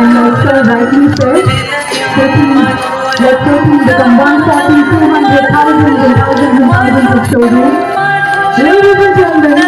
and also rightly said, taking, like taking the combined 200,000 and thousands and thousands of children. Ladies and gentlemen,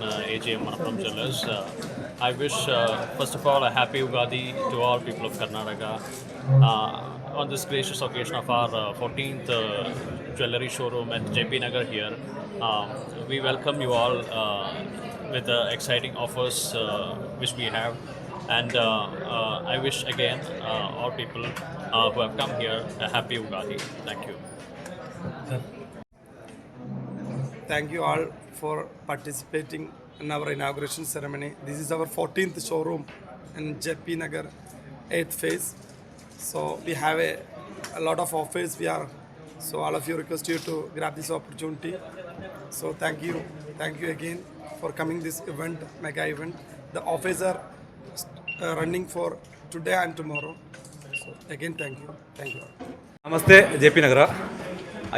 Hari uh, Manappuram Jewellers. Uh, I wish, uh, first of all, a happy Ugadi to all people of Karnataka uh, on this gracious occasion of our uh, 14th uh, jewellery showroom at JP Nagar here. Um, we welcome you all uh, with the exciting offers uh, which we have. And uh, uh, I wish again uh, all people uh, who have come here a happy Ugadi. Thank you thank you all for participating in our inauguration ceremony. This is our 14th showroom in JP Nagar, 8th phase. So we have a, a lot of offers. We are so all of you request you to grab this opportunity. So thank you, thank you again for coming this event, mega event. The offers are uh, running for today and tomorrow. So again, thank you, thank you. Namaste, JP Nagar.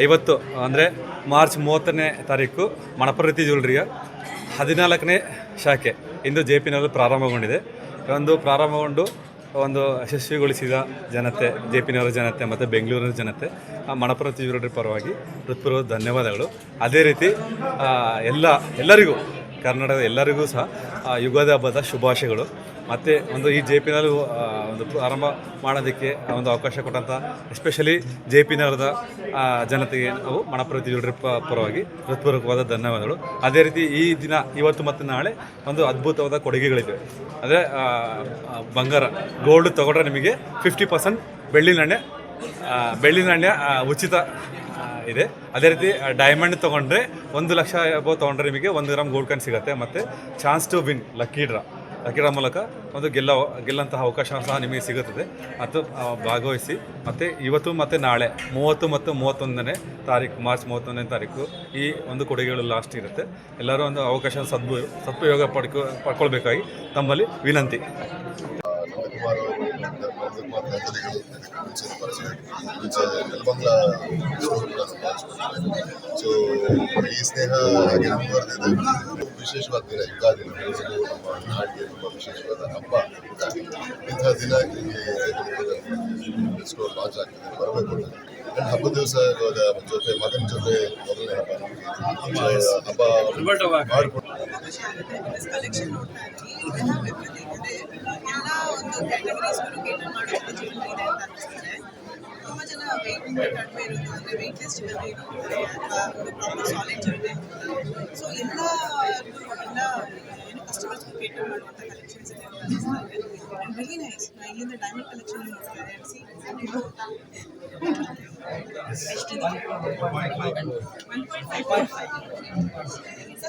ಐವತ್ತು, ಅಂದರೆ March ಮೂವತ್ತನೇ ತಾರೀಕು ಮಣಪ್ರತಿ ಜ್ಯುವೆಲ್ರಿಯ ಹದಿನಾಲ್ಕನೇ ಶಾಖೆ ಇಂದು J P ನಗರ ಪ್ರಾರಂಭಗೊಂಡಿದೆ. ಒಂದು ಪ್ರಾರಂಭಗೊಂಡು ಒಂದು ಯಶಸ್ವಿಗೊಳಿಸಿದ ಜನತೆ, J P ನಗರ ಜನತೆ ಮತ್ತು ಬೆಂಗಳೂರಿನ ಜನತೆ ಮಣಪ್ರತಿ ಜ್ಯುವೆಲ್ರಿ ಪರವಾಗಿ ಹೃತ್ಪೂರ್ವ ಧನ್ಯವಾದಗಳು. ಅದೇ ರೀತಿ ಎಲ್ಲ, ಎಲ್ಲರಿಗೂ, ಕರ್ನಾಟಕದ ಎಲ್ಲರಿಗೂ ಸಹ ಯುಗಾದಿ ಹಬ್ಬದ ಶುಭಾಶಯಗಳು. ಮತ್ತು ಒಂದು ಈ ಜೆ ಪಿ ನಗರ ಒಂದು ಆರಂಭ ಮಾಡೋದಕ್ಕೆ ಒಂದು ಅವಕಾಶ ಕೊಟ್ಟಂಥ ಎಸ್ಪೆಷಲಿ ಜೆ ಪಿ ನಗರದ ಜನತೆಗೆ ನಾವು ಮಣಪ್ರತಿ ಪರವಾಗಿ ಹೃತ್ಪೂರ್ವಕವಾದ ಧನ್ಯವಾದಗಳು. ಅದೇ ರೀತಿ ಈ ದಿನ, ಇವತ್ತು ಮತ್ತು ನಾಳೆ ಒಂದು ಅದ್ಭುತವಾದ ಕೊಡುಗೆಗಳಿವೆ ಅಂದರೆ ಬಂಗಾರ ಗೋಲ್ಡ್ ತಗೊಂಡ್ರೆ ನಿಮಗೆ ಫಿಫ್ಟಿ ಪರ್ಸೆಂಟ್ ಬೆಳ್ಳಿ ನಾಣ್ಯ ಬೆಳ್ಳಿ ನಾಣ್ಯ ಉಚಿತ ಇದೆ. ಅದೇ ರೀತಿ ಡೈಮಂಡ್ ತೊಗೊಂಡ್ರೆ ಒಂದು ಲಕ್ಷ ಎಬೋ ತೊಗೊಂಡ್ರೆ ನಿಮಗೆ ಒಂದು ಗ್ರಾಮ್ ಗೋಲ್ಡ್ ಕಾಯಿನ್ ಸಿಗುತ್ತೆ. ಮತ್ತು chance to win lucky draw draw ಮೂಲಕ ಒಂದು ಗೆಲ್ಲ, ಗೆಲ್ಲಂತಹ ಅವಕಾಶ ಸಹ ನಿಮಗೆ ಸಿಗುತ್ತದೆ. ಮತ್ತು ಭಾಗವಹಿಸಿ. ಮತ್ತು ಇವತ್ತು ಮತ್ತು ನಾಳೆ, ಮೂವತ್ತು ಮತ್ತು ಮೂವತ್ತೊಂದನೇ ತಾರೀಕು, ಮಾರ್ಚ್ ಮೂವತ್ತೊಂದನೇ ತಾರೀಕು ಈ ಒಂದು ಕೊಡುಗೆಗಳು ಲಾಸ್ಟ್ ಇರುತ್ತೆ. ಎಲ್ಲರೂ ಒಂದು ಅವಕಾಶ ಸದ್ಬು ಸದುಪಯೋಗ ಪಡ್ಕೊ, ಪಡ್ಕೊಳ್ಬೇಕಾಗಿ ತಮ್ಮಲ್ಲಿ ವಿನಂತಿ. ಸೊ ಈ ಸ್ನೇಹ ವಿಶೇಷವಾದ ದಿನ ಯುಗಾದಿ ದಿನ ನಮ್ಮ ನಾಡಿಗೆ ತುಂಬ ವಿಶೇಷವಾದ ಹಬ್ಬ ಇಂತಹ ದಿನ ಇಲ್ಲಿ ಸ್ಟೋರ್ ಲಾಂಚ್ ಆಗ್ತದೆ ಬರಬೇಕು ಹಬ್ಬದ ದಿವಸ ಇವಾಗ ಜೊತೆ ಮಗನ ಜೊತೆ ಮೊದಲನೇ ಹಬ್ಬ. ನಮಗೆ ಹಬ್ಬ ಎಲ್ಲ ಒಂದು ಕ್ಯಾಟಗರೀಸ್ಗಳು ಕೇಟರ್ ಮಾಡೋ ಇದೆ ಅಂತ ಅನಿಸ್ತದೆ ತುಂಬ ಜನ ವೆಯ್ಟ್ ಕಡಿಮೆ ಇರೋದು ಅಂದರೆ ವೆಯ್ಟ್ಲೆಸ್ ಜ್ಯುವೆಲ್ರಿ ನೋಡ್ತಾರೆ ಅಥವಾ ಒಂದು ಪ್ರಾಪರ್ ಸಾಲಿಡ್ ಜ್ಯುವೆಲ್ರಿ ನೋಡ್ತಾರೆ ಸೊ ಎಲ್ಲ ಎಲ್ಲ ಏನು ಕಸ್ಟಮರ್ಸ್ಗೂ ಕೇಟರ್ ಮಾಡುವಂಥ ಕಲೆಕ್ಷನ್ಸ್ ಇದೆ ಅಂತ ಅನಿಸ್ತಾ ಇದೆ ಆ್ಯಂಡ್ ವೆರಿ ನೈಸ್ ನಾ ಇಲ್ಲಿಂದ ಡೈಮಂಡ್ ಕಲೆಕ್ಷನ್ ನೋಡ್ತಾ ಇದೆ ಸಿ ಎಷ್ಟಿದೆ one point five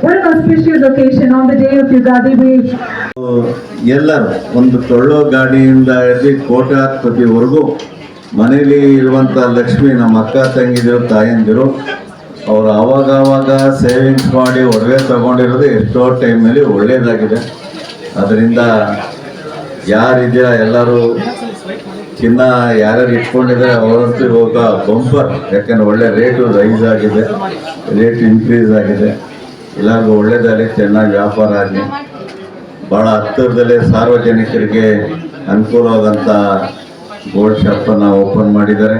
What of Yugadi. We ಎಲ್ಲರೂ ಒಂದು ತೊಳ್ಳೋ ಗಾಡಿಯಿಂದ ಹಿಡಿದು ಕೋಟ್ಯಾಧಿಪತಿವರೆಗೂ ಮನೇಲಿ ಇರುವಂಥ ಲಕ್ಷ್ಮಿ, ನಮ್ಮ ಅಕ್ಕ ತಂಗಿದಿರು, ತಾಯಂದಿರು, ಅವರು ಅವಾಗ ಸೇವಿಂಗ್ಸ್ ಮಾಡಿ ಒಡವೆ ತಗೊಂಡಿರೋದು ಎಷ್ಟೋ ಟೈಮಲ್ಲಿ ಒಳ್ಳೆಯದಾಗಿದೆ ಅದರಿಂದ ಯಾರಿದೆಯಾ ಎಲ್ಲರೂ ಚಿನ್ನ ಯಾರ್ಯಾರು ಇಟ್ಕೊಂಡಿದ್ದಾರೆ ಅವರಂತೂ ಇವಾಗ ಬಂಪರ್, ಯಾಕಂದ್ರೆ ಒಳ್ಳೆ ರೇಟು ರೈಸ್ ಆಗಿದೆ ರೇಟ್ ಇನ್ಕ್ರೀಸ್ ಆಗಿದೆ ಎಲ್ಲರಿಗೂ ಒಳ್ಳೇದಾಗಲಿ, ಚೆನ್ನಾಗಿ ವ್ಯಾಪಾರ ಆಗಲಿ. ಭಾಳ ಹತ್ತಿರದಲ್ಲೇ ಸಾರ್ವಜನಿಕರಿಗೆ ಅನುಕೂಲವಾದಂಥ ಗೋಲ್ಡ್ ಶಾಪನ್ನು ಓಪನ್ ಮಾಡಿದ್ದಾರೆ.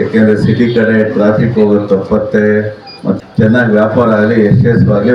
ಏಕೆಂದರೆ ಸಿಟಿ ಕಡೆ ಟ್ರಾಫಿಕ್ ಹೋಗೋದು ತಪ್ಪತ್ತೆ, ಮತ್ತು ಚೆನ್ನಾಗಿ ವ್ಯಾಪಾರ ಆಗಲಿ, ಯಶಸ್ವಾಗಲಿ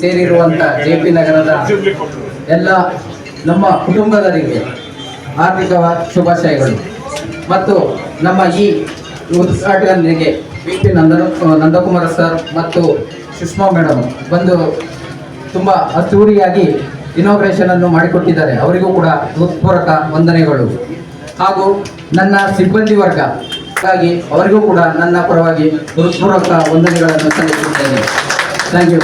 ಸೇರಿರುವಂಥ ಜೆ ಪಿ ನಗರದ ಎಲ್ಲ ನಮ್ಮ ಕುಟುಂಬದವರಿಗೆ ಆರ್ಥಿಕ ಶುಭಾಶಯಗಳು. ಮತ್ತು ನಮ್ಮ ಈ ಉದ್ಘಾಟನೆಗೆ V P Nandana Nandakumar sir ಮತ್ತು ಸುಷ್ಮಾ ಮೇಡಮ್ ಬಂದು ತುಂಬ ಇನಾಗ್ರೇಷನ್ ಅನ್ನು ಮಾಡಿಕೊಟ್ಟಿದ್ದಾರೆ. ಅವರಿಗೂ ಕೂಡ ಹೃತ್ಪೂರ್ವಕ ವಂದನೆಗಳು. ಹಾಗೂ ನನ್ನ ಸಿಬ್ಬಂದಿ ವರ್ಗ ಹಾಗಾಗಿ ಅವರಿಗೂ ಕೂಡ ನನ್ನ ಪರವಾಗಿ ಹೃತ್ಪೂರ್ವಕ ವಂದನೆಗಳನ್ನು ಸಲ್ಲಿಸುತ್ತೇನೆ. Thank you.